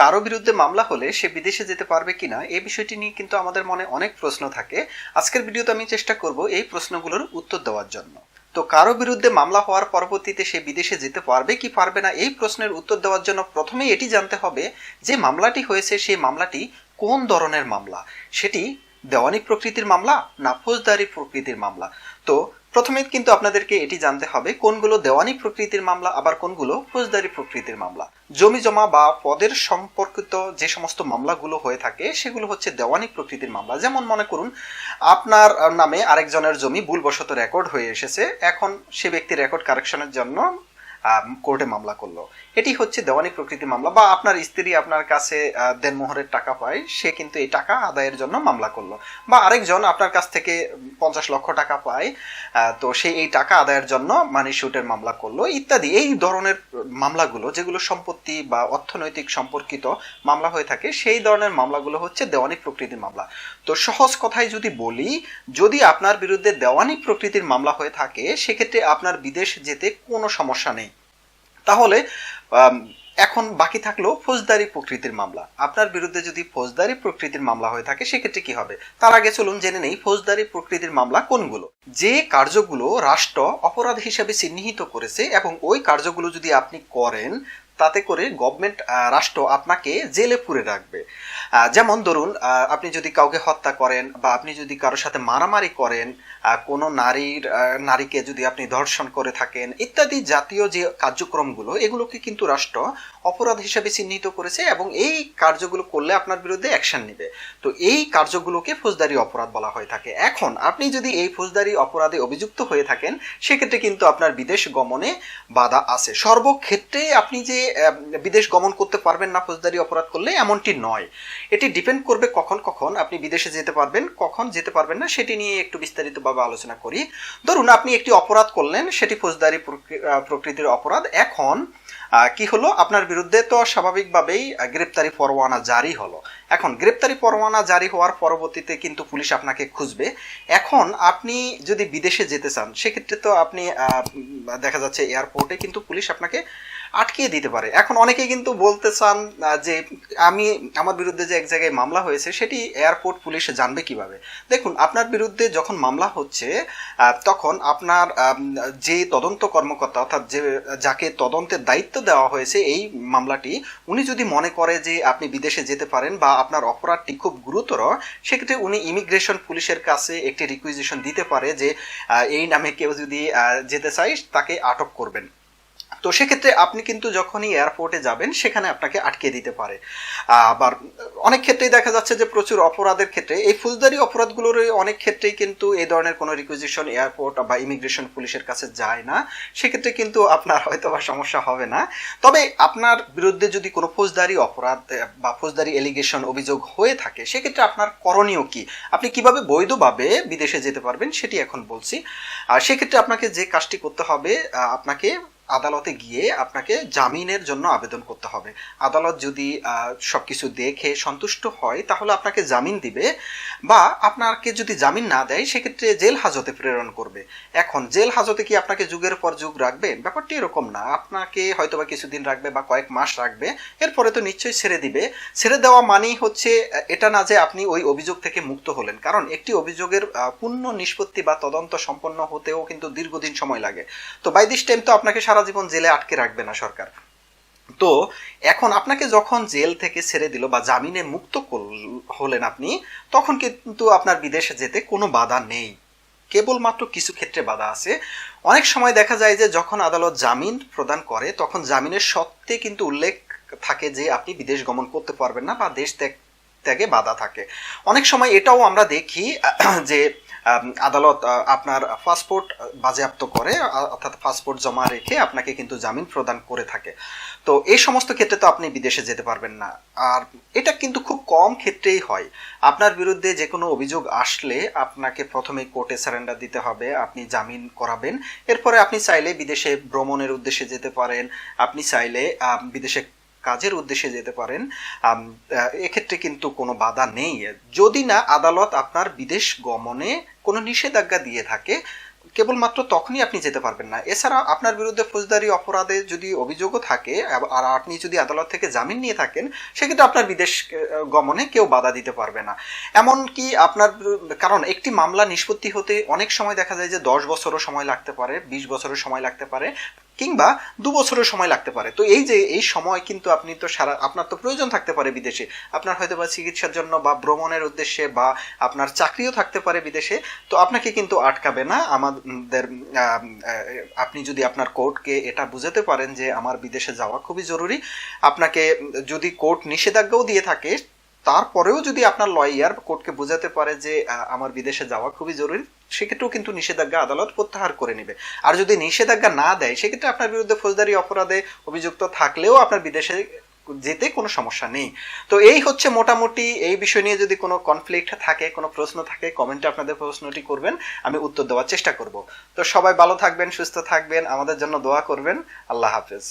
কারও বিরুদ্ধে মামলা হলে সে বিদেশে যেতে পারবে কিনা এই বিষয়টি নিয়ে কিন্তু আমাদের মনে অনেক প্রশ্ন থাকে। আজকের ভিডিওতে আমি চেষ্টা করব এই প্রশ্নগুলোর উত্তর দেওয়ার জন্য। তো কারও বিরুদ্ধে মামলা হওয়ার পরবর্তীতে সে বিদেশে যেতে পারবে কি পারবে না এই প্রশ্নের উত্তর দেওয়ার জন্য প্রথমেই এটি জানতে হবে যে মামলাটি হয়েছে সেই মামলাটি কোন ধরনের মামলা? সেটি দেওয়ানি প্রকৃতির মামলা না ফৌজদারি প্রকৃতির মামলা? তো প্রথমে কিন্তু আপনাদেরকে এটি জানতে হবে, কোনগুলো দেওয়ানি প্রকৃতির মামলা, আবার কোনগুলো ফৌজদারি প্রকৃতির মামলা। জমি, জমা বা পদের সম্পর্কিত যে সমস্ত মামলাগুলো হয়ে থাকে, সেগুলো হচ্ছে দেওয়ানি প্রকৃতির মামলা। যেমন মনে করুন, আপনার নামে আরেকজনের জমি ভুলবশত রেকর্ড হয়ে এসেছে, এখন সে ব্যক্তি রেকর্ড কারেকশনের জন্য কোর্টে মামলা করল। এটি হচ্ছে দেওয়ানি প্রকৃতির মামলা বা আপনার স্ত্রী আপনার কাছে দেনমোহরের টাকা পায়, সে কিন্তু এই টাকা আদায়ের জন্য মামলা করল। বা আরেকজন আপনার কাছ থেকে পঞ্চাশ লক্ষ টাকা পায় তো সে এই টাকা আদায়ের জন্য মানি শুটের মামলা করল, ইত্যাদি। এই ধরনের মামলাগুলো, যেগুলো সম্পত্তি বা অর্থনৈতিক সম্পর্কিত মামলা হয়ে থাকে, সেই ধরনের মামলাগুলো হচ্ছে দেওয়ানি প্রকৃতির মামলা। তো সহজ কথায় যদি বলি, যদি আপনার বিরুদ্ধে দেওয়ানি প্রকৃতির মামলা হয়ে থাকে, সেক্ষেত্রে আপনার বিদেশ যেতে কোনো সমস্যা নেই। তাহলে এখন বাকি থাকল ফৌজদারি প্রকৃতির মামলা। আপনার বিরুদ্ধে যদি ফৌজদারি প্রকৃতির মামলা হয়ে থাকে, সেক্ষেত্রে কি হবে? তার আগে চলুন জেনে নেই ফৌজদারি প্রকৃতির মামলা কোনগুলো। যে কার্যগুলো রাষ্ট্র অপরাধ হিসাবে চিহ্নিত করেছে এবং ওই কার্যগুলো যদি আপনি করেন তাতে করে গভর্নমেন্ট রাষ্ট্র আপনাকে জেলে পুরে রাখবে। যেমন ধরুন আপনি যদি কাউকে হত্যা করেন বা আপনি যদি কারোর সাথে মারামারি করেন কোনো নারীর নারীকে যদি আপনি ধর্ষণ করে থাকেন, ইত্যাদি জাতীয় যে কার্যক্রমগুলো, এগুলোকে কিন্তু রাষ্ট্র অপরাধ হিসেবে চিহ্নিত করেছে এবং এই কার্যগুলো করলে আপনার বিরুদ্ধে অ্যাকশন নেবে। তো এই কার্যগুলোকে ফৌজদারি অপরাধ বলা হয়ে থাকে। এখন আপনি যদি এই ফৌজদারি অপরাধে অভিযুক্ত হয়ে থাকেন, সেক্ষেত্রে কিন্তু আপনার বিদেশ গমনে বাধা আছে। সর্বক্ষেত্রে আপনি যে বিদেশ গমন করতে পারবেন না ফৌজদারি অপরাধ করলে এমনটি নয়। এটি ডিপেন্ড করবে কখন কখন আপনি বিদেশে যেতে পারবেন, কখন যেতে পারবেন না সেটি নিয়ে একটু বিস্তারিতভাবে আলোচনা করি। ধরুন, আপনি একটি অপরাধ করলেন, সেটি ফৌজদারি প্রকৃতির অপরাধ। এখন কি হলো? আপনার বিরুদ্ধে তো স্বাভাবিকভাবেই গ্রেপ্তারি পরোয়ানা জারি হলো। এখন, গ্রেপ্তারি পরোয়ানা জারি হওয়ার পরবর্তীতে কিন্তু পুলিশ আপনাকে খুঁজবে। এখন, আপনি যদি বিদেশে যেতে চান, সেক্ষেত্রে তো আপনি দেখা যাচ্ছে এয়ারপোর্টে কিন্তু পুলিশ আপনাকে আটকিয়ে দিতে পারে। এখন অনেকেই কিন্তু বলতে চান যে আমি, আমার বিরুদ্ধে যে এক জায়গায় মামলা হয়েছে, সেটি এয়ারপোর্ট পুলিশে জানবে কীভাবে? দেখুন, আপনার বিরুদ্ধে যখন মামলা হচ্ছে তখন আপনার যে তদন্ত কর্মকর্তা, অর্থাৎ যে, যাকে তদন্তের দায়িত্ব দেওয়া হয়েছে, এই মামলাটি, উনি যদি মনে করে যে আপনি বিদেশে যেতে পারেন বা আপনার অপরাধটি খুব গুরুতর, সেক্ষেত্রে উনি ইমিগ্রেশন পুলিশের কাছে একটি রিকুইজিশন দিতে পারে যে এই নামে কেউ যদি যেতে চাই তাকে আটক করবেন। তো সেক্ষেত্রে আপনি কিন্তু যখনই এয়ারপোর্টে যাবেন, সেখানে আপনাকে আটকে দিতে পারে। আবার অনেক ক্ষেত্রেই দেখা যাচ্ছে যে প্রচুর অপরাধের ক্ষেত্রে এই ফৌজদারি অপরাধগুলোর অনেক ক্ষেত্রেই কিন্তু এই ধরনের কোনো রিকুইজিশন এয়ারপোর্ট বা ইমিগ্রেশন পুলিশের কাছে যায় না। সেক্ষেত্রে কিন্তু আপনার হয়তো বা সমস্যা হবে না। তবে আপনার বিরুদ্ধে যদি কোনো ফৌজদারি অপরাধ বা ফৌজদারি এলিগেশন অভিযোগ হয়ে থাকে, সেক্ষেত্রে আপনার করণীয় কি? আপনি কীভাবে বৈধভাবে বিদেশে যেতে পারবেন সেটি এখন বলছি। আর সেক্ষেত্রে আপনাকে যে কাজটি করতে হবে আপনাকে আদালতে গিয়ে আপনাকে জামিনের জন্য আবেদন করতে হবে। আদালত যদি সবকিছু দেখে সন্তুষ্ট হয়, তাহলে আপনাকে জামিন দিবে বা আপনাকে যদি জামিন না দেয়, সেক্ষেত্রে জেল হাজতে প্রেরণ করবে। এখন জেল হাজতে কি আপনাকে যুগের পর যুগ রাখবে? ব্যাপারটি এরকম না। আপনাকে হয়তো বা কিছুদিন রাখবে বা কয়েক মাস রাখবে। এরপরে তো নিশ্চয়ই ছেড়ে দিবে। ছেড়ে দেওয়া মানেই হচ্ছে এটা না যে আপনি ওই অভিযোগ থেকে মুক্ত হলেন। কারণ একটি অভিযোগের পূর্ণ নিষ্পত্তি বা তদন্ত সম্পন্ন হতেও কিন্তু দীর্ঘদিন সময় লাগে। তো বাই দিস টাইম তো আপনাকে সারা সারা জীবন জেলে আটকে রাখবে না সরকার। তো এখন আপনাকে যখন জেল থেকে ছেড়ে দিল বা জামিনে মুক্ত হলেন আপনি, তখন কিন্তু আপনার বিদেশে যেতে কোনো বাধা নেই। কেবলমাত্র কিছু ক্ষেত্রে বাধা আছে। অনেক সময় দেখা যায় যে যখন আদালত জামিন প্রদান করে, তখন জামিনের সত্ত্বে কিন্তু উল্লেখ থাকে যে আপনি বিদেশ গমন করতে পারবেন না বা দেশ ত্যাগে বাধা থাকে। অনেক সময় এটাও আমরা দেখি যে আদালত আপনার পাসপোর্ট বাজেয়াপ্ত করে অর্থাৎ পাসপোর্ট জমা রেখে আপনাকে কিন্তু জামিন প্রদান করে থাকে। তো এই সমস্ত ক্ষেত্রে তো আপনি বিদেশে যেতে পারবেন না। আর এটা কিন্তু খুব কম ক্ষেত্রেই হয়। আপনার বিরুদ্ধে যে কোনো অভিযোগ আসলে আপনাকে প্রথমে কোর্টে সারেন্ডার দিতে হবে, আপনি জামিন করাবেন। এরপরে আপনি চাইলে বিদেশে ভ্রমণের উদ্দেশ্যে যেতে পারেন। আপনি চাইলে বিদেশে কাজের উদ্দেশ্যে যেতে পারেন এক্ষেত্রে কিন্তু কোনো বাধা নেই। যদি না, আদালত আপনার বিদেশ গমনে কোনো নিষেধাজ্ঞা দিয়ে থাকে, কেবলমাত্র তখনই আপনি যেতে পারবেন না। এছাড়া আপনার বিরুদ্ধে ফৌজদারি অপরাধে যদি অভিযোগও থাকে আর আপনি যদি আদালত থেকে জামিন নিয়ে থাকেন, সেক্ষেত্রে আপনার বিদেশ গমনে কেউ বাধা দিতে পারবে না। এমনকি আপনার, কারণ একটি মামলা নিষ্পত্তি হতে অনেক সময় দেখা যায় যে দশ বছরও সময় লাগতে পারে, বিশ বছরও সময় লাগতে পারে। কিংবা দু বছরের সময় লাগতে পারে। তো এই যে, এই সময় কিন্তু আপনি তো সারা, আপনার তো প্রয়োজন থাকতে পারে বিদেশে। আপনার হয়তো বা চিকিৎসার জন্য বা ভ্রমণের উদ্দেশ্যে বা আপনার চাকরিও থাকতে পারে বিদেশে। তো আপনাকে কিন্তু আটকাবে না। আমাদের আপনি যদি আপনার কোর্টকে এটা বুঝাতে পারেন যে, আমার বিদেশে যাওয়া খুবই জরুরি। আপনাকে যদি কোর্ট নিষেধাজ্ঞাও দিয়ে থাকে তারপরেও যদি আপনার লয়ার কোর্টকে বোঝাতে পারে যে আমার বিদেশে যাওয়া খুবই জরুরি, সেক্ষেত্রেও কিন্তু নিষেধাজ্ঞা আদালত প্রত্যাহার করে নেবে। আর যদি নিষেধাজ্ঞা না দেয়, সেক্ষেত্রে আপনার বিরুদ্ধে ফৌজদারি অপরাধে অভিযুক্ত থাকলেও আপনার বিদেশে যেতে কোনো সমস্যা নেই। তো এই হচ্ছে মোটামুটি এই বিষয় নিয়ে যদি কোনো কনফ্লিক্ট থাকে, কোনো প্রশ্ন থাকে কমেন্টে আপনাদের প্রশ্নটি করবেন, আমি উত্তর দেওয়ার চেষ্টা করব। তো সবাই ভালো থাকবেন, সুস্থ থাকবেন, আমাদের জন্য দোয়া করবেন। আল্লাহ হাফেজ।